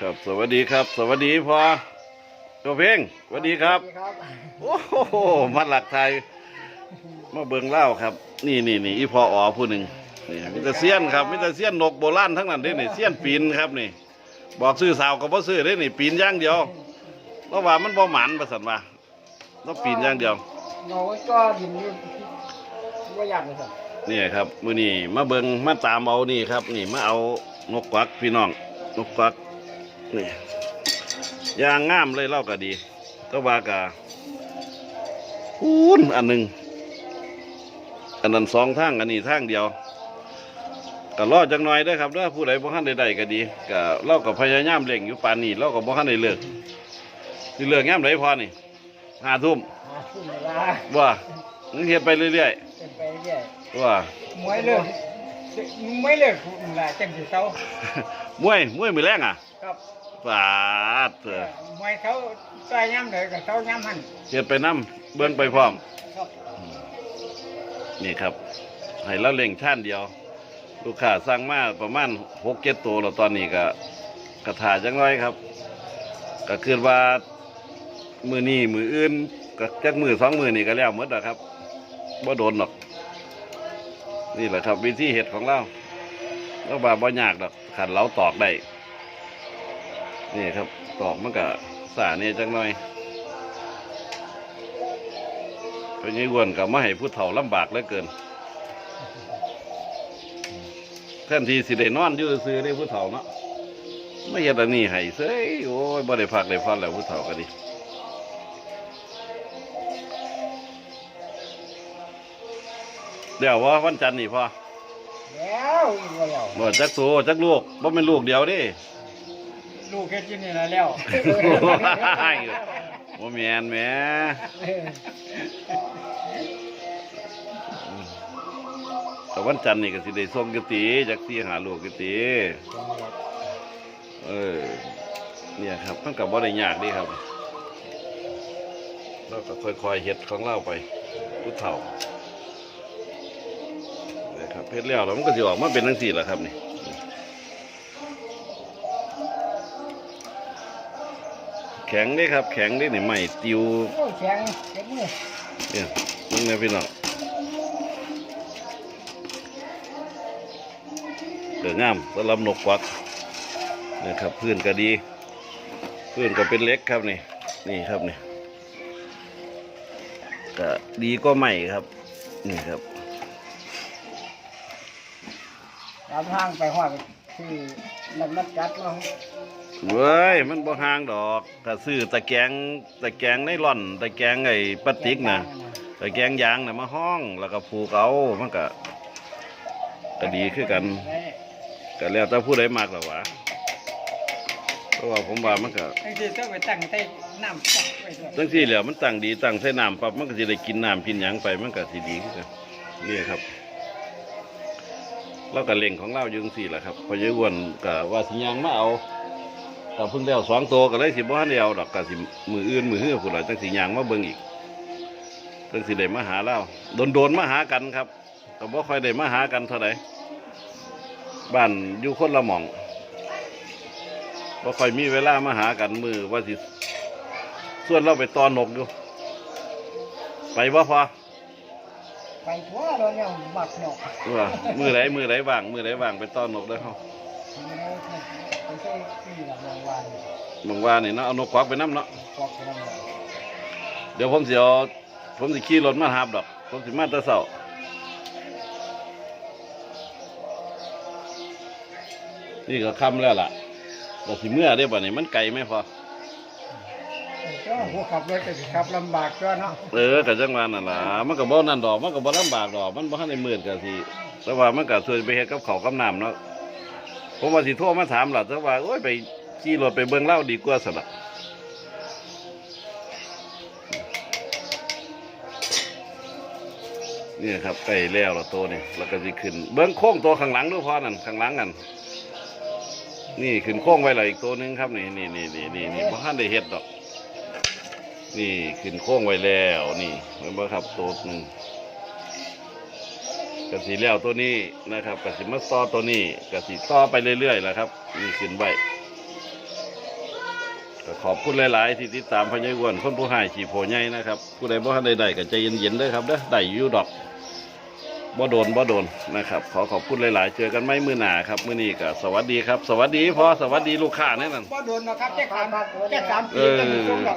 ครับสวัสดีครับ สวัสดีพ่อตัวเพ่งสวัสดีครับสวัสดีครับโอ้โหมัดหลักไทยมาเบิ่งเล่าครับ นี่นี่นี่อีพ่ออ๋อผู้หนึ่งนี่มิตรเซียนครับมิตรเซียนนกโบราณทั้งนั้นเด้นี่เซียนปีนครับนี่ บอกซื้อสาวก็บ่ซื้อเด้นี่ปีนอย่างเดียวแล้วว่ามันบ่หมันประสันว่าต้องปีนอย่างเดียวเราก็ดินนี่ว่าอยากเลยสินี่ครับมื้อนี้มาเบิ่งมาตามเอานี่ครับ นี่มาเอานกกวักพี่น้องนกกวัก นี่ยางงามเลยเล่าก็ดีแตว่ากะพูนอันหนึ่งอันนั้นสองทางอันนี้ทางเดียวก็รอจังหน่อยเด้อครับเด้อผู้ใดบ่ทันได้ได้ก็ดีก็เล่าก็พยายามเร่งอยู่ปานนี้เราก็บ่ทันได้เลิกสิเลิกยามใดพอนี่ห้าทุ่มหาขึ้นเวลาว่านึกเฮ็ดไปเรื่อยเป็นไปเรื่อยๆว่ามวยเลิกมวยเลิกคุณละจังสิเขามวยมวยมือแรงอะครับ ปาดเถอะมวยเขาต่อยย้ำเลยกับเขาย้ำหันเฮ็ดไปน้ำเบิ้งไปพร้อม ครับนี่ครับ ให้เราเล่งท่านเดียว ลูกค้าสั่งมาประมาณหกเจ็ดตัวแล้วตอนนี้ก็กระถาจังไรครับ ก็คือว่ามือนี้มืออื่นก็จักมือสองมือนี่ก็แล้วหมดแล้วครับบ่โดนหรอก นี่แหละครับ วิธีเห็ดของเราเราบาบ่ยากดอกขันเราตอกได้ นี่ครับตอกมันก็สาเนี่ยจังหน่อยไปยี่วนกับมาให้ผู้เฒ่าลำบากเหลือเกินแทนที่สิได้นอนอยู่ซื้อได้ผู้เฒ่าเนาะไม่เห็นอันนี้ให้เซ้ยโอ้ยบ่ได้พักได้พันแล้วผู้เฒ่าก็ดีเดี๋ยวว่าวันจันทร์นี่พ่อแล้วอีกแล้วบ่จักตัวจักลูกบ่เป็นลูกเดียวเดิ ลูกแค่กินนี่ละแล้วบ่แมนแหมแต่วันจันทร์นี่ก็สิได้ส่งกติจักสิหาลูกกติเออ เนี่ยครับมันก็บ่ได้ยากเดีครับ เราก็ค่อยๆเฮ็ดของเราไปผู้เฒ่าเนี่ยครับเฮ็ดแล้วแล้วมันก็สิออกมาเป็นจังซี่แหละครับนี่ แข็งเด้ครับ แข็งเด้นี่ไม่ติวโอ้แข็งเข็งนี่เนี่ยมึงเนี่ยพี่น้องเดืองามสำหรับนกควักนี่ครับพื้นก็ดี พื้นก็เป็นเล็กครับนี่นี่ครับนี่ก็ดีก็ใหม่ครับ นี่ครับตามทางไปหอ ดที่ลำนัดจัดเราเว้ยมันบ่ห่างดอกถ้าซื้อตะแกรงตะแกรงในร่อน ตะแกรงไอ้ปลาติกนะตะแกรงยางน่ะมาห้องแล้วก็ผูกเอามันก็ก็ดีคือกันก็แล้วแต่ผู้ใดมากหรอวะเพราะว่าผมว่ามันก็ไอ้ที่ต้องไปตั้งใต้น้ำจับไว้ด้วยตั้งที่แล้วมันตั้งดีตั้งใส่น้ำปั๊บมันก็จะได้กินน้ำกินหยังไปมันก็สิดีขึ้นกันนี่ครับ เราก็เล่งของเราอยึงสี่แหละครับพอเยอะวนก็ว่าสิยังมาเอาแต่เพิ่งได้เอาสองตัวก็เลยสิบ่ทันได้เอาดอกก็สิมืออื่นมือเฮือผู้ใดจังสิยังมาเบิ่งอีกจังสิได้มาหาเราโดนๆมาหากันครับก็บ่ค่อยได้มาหากันเท่าไหร่บ้านอยู่คนละหม่องบ่ค่อยมีเวลามาหากันมือว่าสิส่วนเราไปตอนนกอยู่ ไปบ่พอ ไปทั่วเราเนี่ยบักเนาะว่ามือไหนมือไหนว่าง มือไหนว่างไปตอนนกได้เฮาไปใช้ที่ละรางวัลบางว่านี่เนาะเอานกควักไปน้ำเนาะฟอกกันแล้วเดี๋ยวผมสิเอาผมสิขี่รถมาหาบดอก ผมสิมาแต่เช้านี่ก็ค่ำแล้วล่ะก็สิเมื่อได้ป่ะนี่มันไกลไหมพอ ก็ขับรถก็สิขับลำบากก็เนาะเออก็จังหว่านั่นล่ะมันก็บ่นั่นดอกมันก็บ่ลำบากดอกมันบ่ทันได้มืดก็สิแต่ว่ามันก็ช่วยไปเฮ็ดกับข้าวกับน้ำเนาะผมว่าสิโทรมาถามล่ะแต่ว่าโอ้ยไปขี่รถไปเบิ่งเล่าดีกว่าซะละนี่ครับใกล้แล้วละตัวนี่แล้วก็สิขึ้น เบิ่งโค้งตัวข้างหลังดูพอนั่นข้างหลังกันนี่ขึ้นโค้งไว้ละอีกตัวนึงครับนี่นี่นี่นี่นี่นี่บ่ทันได้เฮ็ดดอก นี่ขึ้นโค้งไว้แล้วนี่เห็นไหมครับตัวหนึ่งกระสีแล้วตัวนี้นะครับกระสีมาต่อตัวนี้กระสีต่อไปเรื่อยๆแหละครับนี่ขึ้นไว้ก็ขอบคุณหลาย ๆ ที่ติดตามพญายอ้วนคนผู้หายขี่โพใหญ่นะครับผู้ใดบ่ทันใดๆก็ใจเย็นๆเด้อครับเด้อได้อยู่ดอกบ่โดนบ่โดนนะครับ ขอขอบคุณหลาย ๆ เจอกันไม่มื้อหน้าครับมื้อนี้ก็สวัสดีครับ สวัสดีพ่อสวัสดีลูกค้าแน่นั่นบ่โดนนะครับแค่สามแค่สามปีเออจะมีช่วงดอกอะ